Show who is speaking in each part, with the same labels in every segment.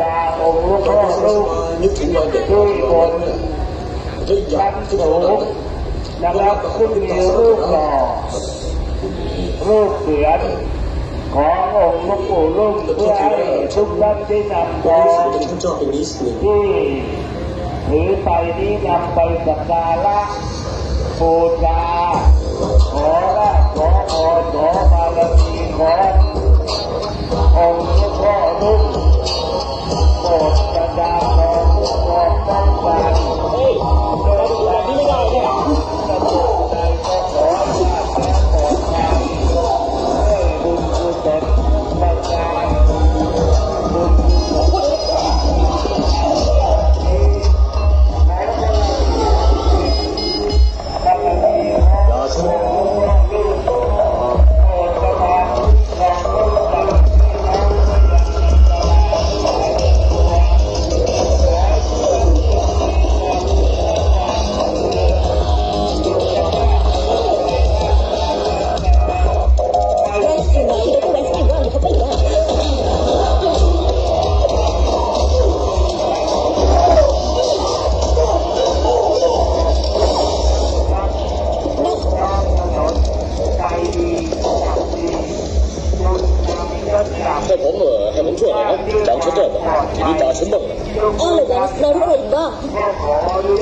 Speaker 1: จาองค์หลวงพ่อลูก
Speaker 2: นึกถึงวันเด็ก
Speaker 1: ด้วยบน
Speaker 2: ได้อยาก
Speaker 1: น
Speaker 2: ที่จะ
Speaker 1: สู
Speaker 2: รั
Speaker 1: งนะครับซึ่งมีรูปหล่อรูปเสียนขององค์หลวงปู่ลุ่มเพื่อให้ทุกท่านได้นำท
Speaker 2: ตอ
Speaker 1: อน
Speaker 2: นี้
Speaker 1: ง
Speaker 2: เป็นท่านเจ้าเป็นนิสหนึ่ง
Speaker 1: ที่ถือไปนี้นำไปสักการะบูชาขอราชขอพรขอบารมีขององค์หลวงพ่อลุ่ม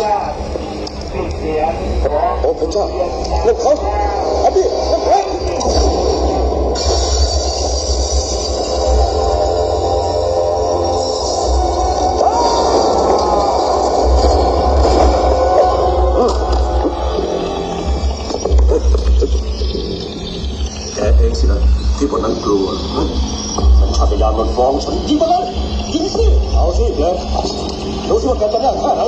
Speaker 1: ญาตปิดเสียงขอ
Speaker 2: โอ้พระเจ้าลูกเขาเอาพี่ลูกเขาแกเองสินะที่คนนั้นกลัว ฉันชาติยานมันฟ้องฉันยิงมาเลยยิงสิเอาสิเดี๋ยวดูสิว่าแกจะได้แค่ไหน